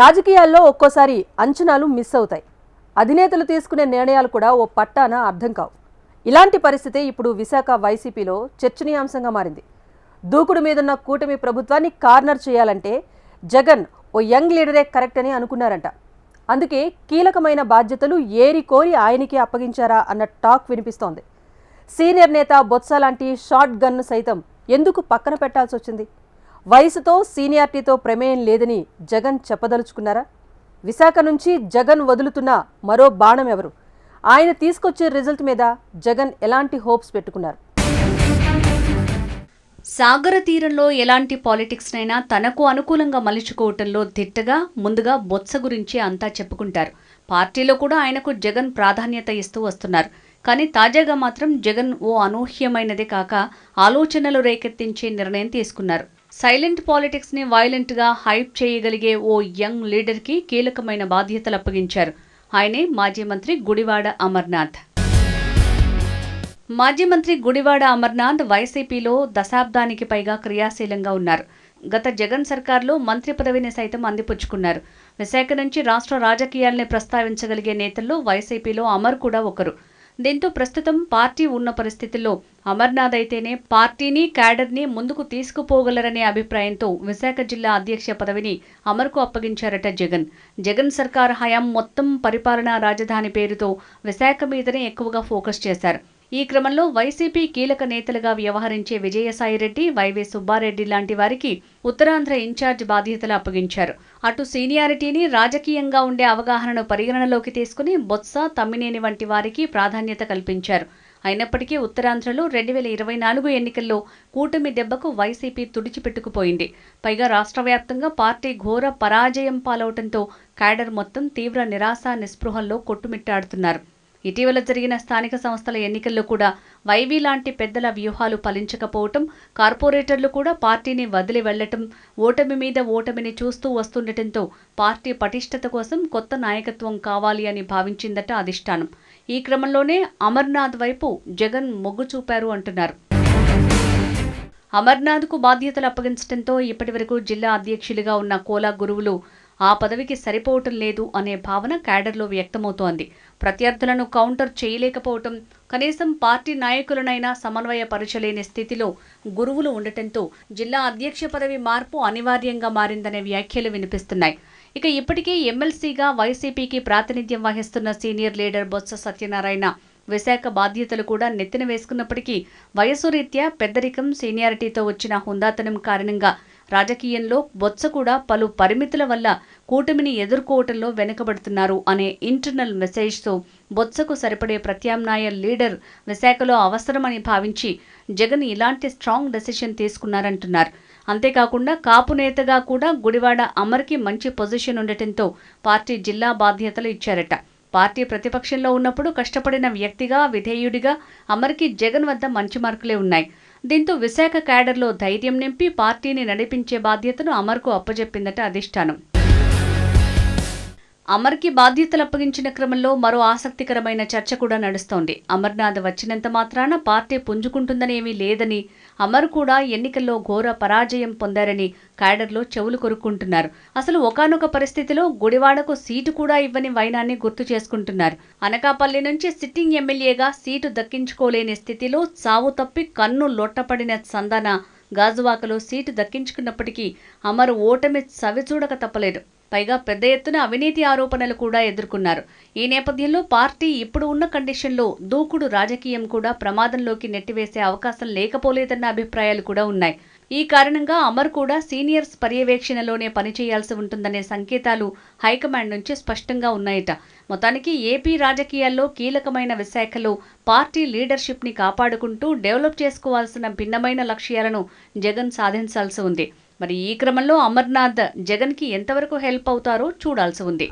రాజకీయాల్లో ఒక్కోసారి అంచనాలు మిస్ అవుతాయి. అధినేతలు తీసుకునే నిర్ణయాలు కూడా ఓ పట్టాన అర్థం కావు. ఇలాంటి పరిస్థితి ఇప్పుడు విశాఖ వైసీపీలో చర్చనీయాంశంగా మారింది. దూకుడు మీదున్న కూటమి ప్రభుత్వాన్ని కార్నర్ చేయాలంటే జగన్ ఓ యంగ్ లీడరే కరెక్ట్ అని అనుకున్నారంట. అందుకే కీలకమైన బాధ్యతలు ఏరి కోరి ఆయనకి అప్పగించారా అన్న టాక్ వినిపిస్తోంది. సీనియర్ నేత బొత్స లాంటి షార్ట్ గన్ను సైతం ఎందుకు పక్కన పెట్టాల్సి వచ్చింది వయసుతో సీనియారిటీతో ప్రమేయం లేదని జగన్ చెప్పదలుచుకున్నారా? విశాఖ నుంచి జగన్ వదులుతున్న మరో బాణం ఎవరు? ఆయన తీసుకొచ్చే రిజల్ట్ మీద జగన్ ఎలాంటి హోప్స్ పెట్టుకున్నారు? సాగర తీరంలో ఎలాంటి పాలిటిక్స్నైనా తనకు అనుకూలంగా మలుచుకోవటంలో దిట్టగా ముందుగా బొత్స గురించి అంతా చెప్పుకుంటారు. పార్టీలో కూడా ఆయనకు జగన్ ప్రాధాన్యత ఇస్తూ వస్తున్నారు. కానీ తాజాగా మాత్రం జగన్ ఓ అనూహ్యమైనదే కాక ఆలోచనలు రేకెత్తించే నిర్ణయం తీసుకున్నారు. సైలెంట్ పాలిటిక్స్ని వైలెంట్గా హైప్ చేయగలిగే ఓ యంగ్ లీడర్కి కీలకమైన బాధ్యతలు అప్పగించారు. ఆయనే మాజీ మంత్రి గుడివాడ అమర్నాథ్. మాజీ మంత్రి గుడివాడ అమర్నాథ్ వైసీపీలో దశాబ్దానికి పైగా క్రియాశీలంగా ఉన్నారు. గత జగన్ సర్కార్లో మంత్రి పదవిని సైతం అందిపుచ్చుకున్నారు. విశాఖ నుంచి రాష్ట్ర రాజకీయాల్ని ప్రస్తావించగలిగే నేతల్లో వైసీపీలో అమర్ కూడా ఒకరు. దీంతో ప్రస్తుతం పార్టీ ఉన్న పరిస్థితుల్లో అమర్నాథ్ అయితేనే పార్టీని క్యాడర్ని ముందుకు తీసుకుపోగలరనే అభిప్రాయంతో విశాఖ జిల్లా అధ్యక్ష పదవిని అమర్కు అప్పగించారట జగన్. జగన్ సర్కార్ హయాం మొత్తం పరిపాలనా రాజధాని పేరుతో విశాఖ మీదనే ఎక్కువగా ఫోకస్ చేశారు. ఈ క్రమంలో వైసీపీ కీలక నేతలుగా వ్యవహరించే విజయసాయిరెడ్డి వైవే సుబ్బారెడ్డి లాంటి వారికి ఉత్తరాంధ్ర ఇన్ఛార్జ్ బాధ్యతలు అప్పగించారు. అటు సీనియారిటీని రాజకీయంగా ఉండే అవగాహనను పరిగణనలోకి తీసుకుని బొత్స తమ్మినేని వంటి వారికి ప్రాధాన్యత కల్పించారు. అయినప్పటికీ ఉత్తరాంధ్రలో రెండు వేల ఇరవై నాలుగు ఎన్నికల్లో కూటమి దెబ్బకు వైసీపీ తుడిచిపెట్టుకుపోయింది పైగా రాష్ట్ర వ్యాప్తంగా పార్టీ ఘోర పరాజయం పాలవటంతో క్యాడర్ మొత్తం తీవ్ర నిరాశ నిస్పృహల్లో కొట్టుమిట్టాడుతున్నారు. ఇటీవల జరిగిన స్థానిక సంస్థల ఎన్నికల్లో కూడా వైవీ లాంటి పెద్దల వ్యూహాలు ఫలించకపోవటం కార్పొరేటర్లు కూడా పార్టీని వదిలి వెళ్ళటం ఓటమి మీద ఓటమిని చూస్తూ వస్తుండటంతో పార్టీ పటిష్టత కోసం కొత్త నాయకత్వం కావాలి అని భావించిందట అధిష్టానం. ఈ క్రమంలోనే అమర్నాథ్ వైపు జగన్ మొగ్గు చూపారు అంటున్నారు. అమర్నాథ్కు బాధ్యతలు అప్పగించడంతో ఇప్పటివరకు జిల్లా అధ్యక్షులుగా ఉన్న కోలా గురువులు ఆ పదవికి సరిపోవటం లేదు అనే భావన క్యాడర్లో వ్యక్తమవుతోంది. ప్రత్యర్థులను కౌంటర్ చేయలేకపోవటం కనీసం పార్టీ నాయకులనైనా సమన్వయపరచలేని స్థితిలో గురువులు ఉండటంతో జిల్లా అధ్యక్ష పదవి మార్పు అనివార్యంగా మారిందనే వ్యాఖ్యలు వినిపిస్తున్నాయి. ఇక ఇప్పటికే ఎమ్మెల్సీగా వైసీపీకి ప్రాతినిధ్యం వహిస్తున్న సీనియర్ లీడర్ బొత్స సత్యనారాయణ విశాఖ బాధ్యతలు కూడా నెత్తిన వేసుకున్నప్పటికీ వయసు రీత్యా పెద్దరికం సీనియారిటీతో వచ్చిన హుందాతనం కారణంగా రాజకీయంలో బొత్స కూడా పలు పరిమితుల వల్ల కూటమిని ఎదుర్కోవటంలో వెనుకబడుతున్నారు అనే ఇంటర్నల్ మెసేజ్తో బొత్సకు సరిపడే ప్రత్యామ్నాయ లీడర్ విశాఖలో అవసరమని భావించి జగన్ ఇలాంటి స్ట్రాంగ్ డెసిషన్ తీసుకున్నారంటున్నారు. అంతేకాకుండా కాపు నేతగా కూడా గుడివాడ అమర్కి మంచి పొజిషన్ ఉండటంతో పార్టీ జిల్లా బాధ్యతలు ఇచ్చారట. పార్టీ ప్రతిపక్షంలో ఉన్నప్పుడు కష్టపడిన వ్యక్తిగా విధేయుడిగా అమర్కి జగన్ వద్ద మంచి మార్కులే ఉన్నాయి. దీంతో విశాఖ క్యాడర్లో ధైర్యం నింపి పార్టీని నడిపించే బాధ్యతను అమర్కు అప్పజెప్పిందట అధిష్టానం. అమర్కి బాధ్యతలు అప్పగించిన క్రమంలో మరో ఆసక్తికరమైన చర్చ కూడా నడుస్తోంది. అమర్నాథ్ వచ్చినంత మాత్రాన పార్టీ పుంజుకుంటుందనేమీ లేదని అమర్ కూడా ఎన్నికల్లో ఘోర పరాజయం పొందారని క్యాడర్లో చెవులు కొరుక్కుంటున్నారు. అసలు ఒకానొక పరిస్థితిలో గుడివాడకు సీటు కూడా ఇవ్వని వైనాన్ని గుర్తు చేసుకుంటున్నారు. అనకాపల్లి నుంచి సిట్టింగ్ ఎమ్మెల్యేగా సీటు దక్కించుకోలేని స్థితిలో సావు తప్పి కన్ను లొట్టపడిన సందన గాజువాకలో సీటు దక్కించుకున్నప్పటికీ అమర్ ఓటమి చవిచూడక తప్పలేదు. పైగా పెద్ద ఎత్తున అవినీతి ఆరోపణలు కూడా ఎదుర్కొన్నారు. ఈ నేపథ్యంలో పార్టీ ఇప్పుడు ఉన్న కండిషన్లో దూకుడు రాజకీయం కూడా ప్రమాదంలోకి నెట్టివేసే అవకాశం లేకపోలేదన్న అభిప్రాయాలు కూడా ఉన్నాయి. ఈ కారణంగా అమర్ కూడా సీనియర్స్ పర్యవేక్షణలోనే పనిచేయాల్సి ఉంటుందనే సంకేతాలు హైకమాండ్ నుంచి స్పష్టంగా ఉన్నాయట. మొత్తానికి ఏపీ రాజకీయాల్లో కీలకమైన విశాఖలో పార్టీ లీడర్షిప్ని కాపాడుకుంటూ డెవలప్ చేసుకోవాల్సిన భిన్నమైన లక్ష్యాలను జగన్ సాధించాల్సి ఉంది. మరి ఈ క్రమంలో అమర్నాథ్ జగన్కి ఎంతవరకు హెల్ప్ అవుతారో చూడాల్సి ఉంది.